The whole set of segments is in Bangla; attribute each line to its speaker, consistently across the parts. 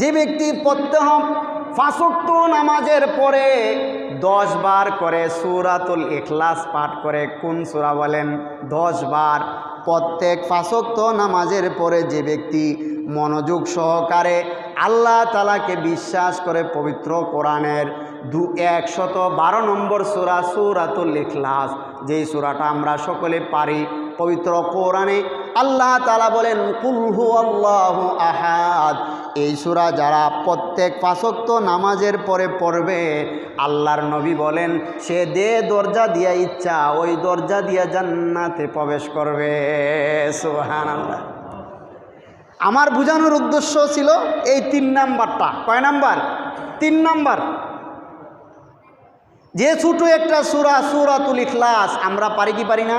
Speaker 1: যে ব্যক্তি প্রত্যহ ফাঁসক্ত নামাজের পরে দশ বার করে সুরাতুল ইখলাস পাঠ করে, কোন সুরা বলেন? দশ বার। প্রত্যেক ফাঁসক্ত নামাজের পরে যে ব্যক্তি মনোযোগ সহকারে আল্লাহ তালাকে বিশ্বাস করে পবিত্র কোরআনের দু একশত বারো নম্বর সুরা সুরাতুল ইখলাস, যেই সুরাটা আমরা সকলে পারি, পবিত্র কোরআনে আল্লাহ তালা বলেন কুলহু আল্লাহ আহাদ। এই সুরা যারা প্রত্যেক পাশক্ত নামাজের পরে পড়বে, আল্লাহর নবী বলেন, সে দে দরজা দিয়া ইচ্ছা, ওই দরজা দিয়া জান্নাতে প্রবেশ করবে। সোহান আল্লাহ আমার বোঝানোর উদ্দেশ্য ছিল এই তিন নাম্বারটা। কয় নাম্বার? তিন নাম্বার। যে ছোটো একটা সুরা, সুরাতুল ইখলাস, আমরা পারি কি পারি না?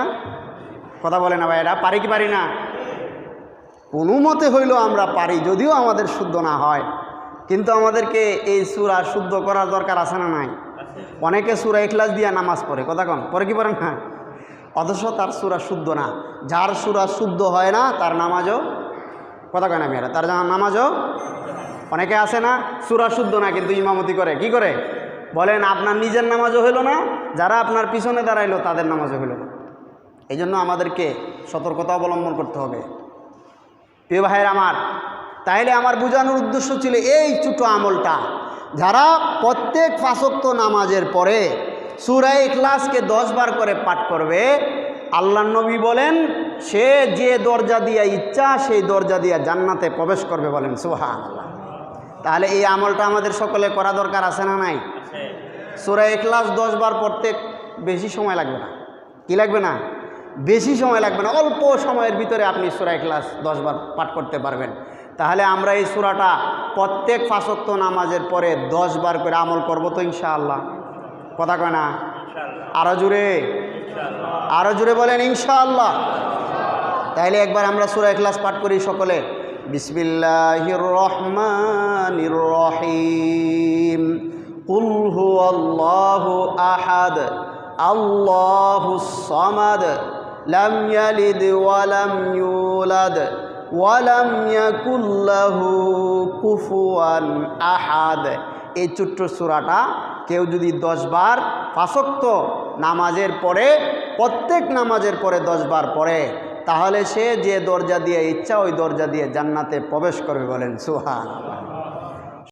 Speaker 1: কথা বলে না ভাইরা পারি কি পারি না? কোনো মতে হইল আমরা পারি, যদিও আমাদের শুদ্ধ না হয়। কিন্তু আমাদেরকে এই সুরা শুদ্ধ করার দরকার আছে না নাই? অনেকে সুরা ইখলাস দিয়া নামাজ পড়ে, কথা কন পরে কি পড়ে না? অথচ তার সুরা শুদ্ধ না। যার সুরা শুদ্ধ হয় না, তার নামাজও, কথা কয় না মেয়েরা তার যা নামাজও অনেকে আছে না, সুরা শুদ্ধ না, কিন্তু ইমামতি করে, কি করে? বলেন, আপনার নিজের নামাজও হইল না, যারা আপনার পিছনে দাঁড়াইলো, তাদের নামাজও হইল না। এই জন্য আমাদেরকে সতর্কতা অবলম্বন করতে হবে। প্রিয় ভাইয়ের আমার তাইলে আমার বোঝানোর উদ্দেশ্য ছিল এই ছোটো আমলটা। যারা প্রত্যেক ফাঁসক্ত নামাজের পরে সুরাই ক্লাসকে দশ বার করে পাঠ করবে আল্লাহ নবী বলেন সে যে দরজা দিয়া ইচ্ছা সেই দরজা দিয়া জান্নাতে প্রবেশ করবে বলেন সুহান তাহলে এই আমলটা আমাদের সকলে করা দরকার আছে না নাই? সুরাই ক্লাস দশ বার পড়তে বেশি সময় লাগবে না। কি লাগবে না? বেশি সময় লাগবে না অল্প সময়ের ভিতরে আপনি সুরাই ক্লাস দশবার পাঠ করতে পারবেন। তাহলে আমরা এই সুরাটা প্রত্যেক ফাঁসক্ত নামাজের পরে দশ বার করে আমল করব তো ইনশাআল্লাহ। কথা কয় না? আরও জুড়ে আরও জুড়ে বলেন ইনশাআল্লাহ। তাহলে একবার আমরা সুরা ক্লাস পাঠ করি সকলে। বিসমিল্লাহির রহমান রহিম হুয়াল্লাহু আহাদ আল্লাহ সামাদ। লাম ইয়ালিদ ওয়া লাম ইউলাদ ওয়া লাম ইয়াকুল লাহু কুফুয়ান আহাদ এই ছোট্ট সূরাটা কেউ যদি দশবার ফাঁসক্ত নামাজের পরে, প্রত্যেক নামাজের পরে দশবার পড়ে, তাহলে সে যে দরজা দিয়ে, ইচ্ছা ওই দরজা দিয়ে জান্নাতে প্রবেশ করবে বলেন সুহান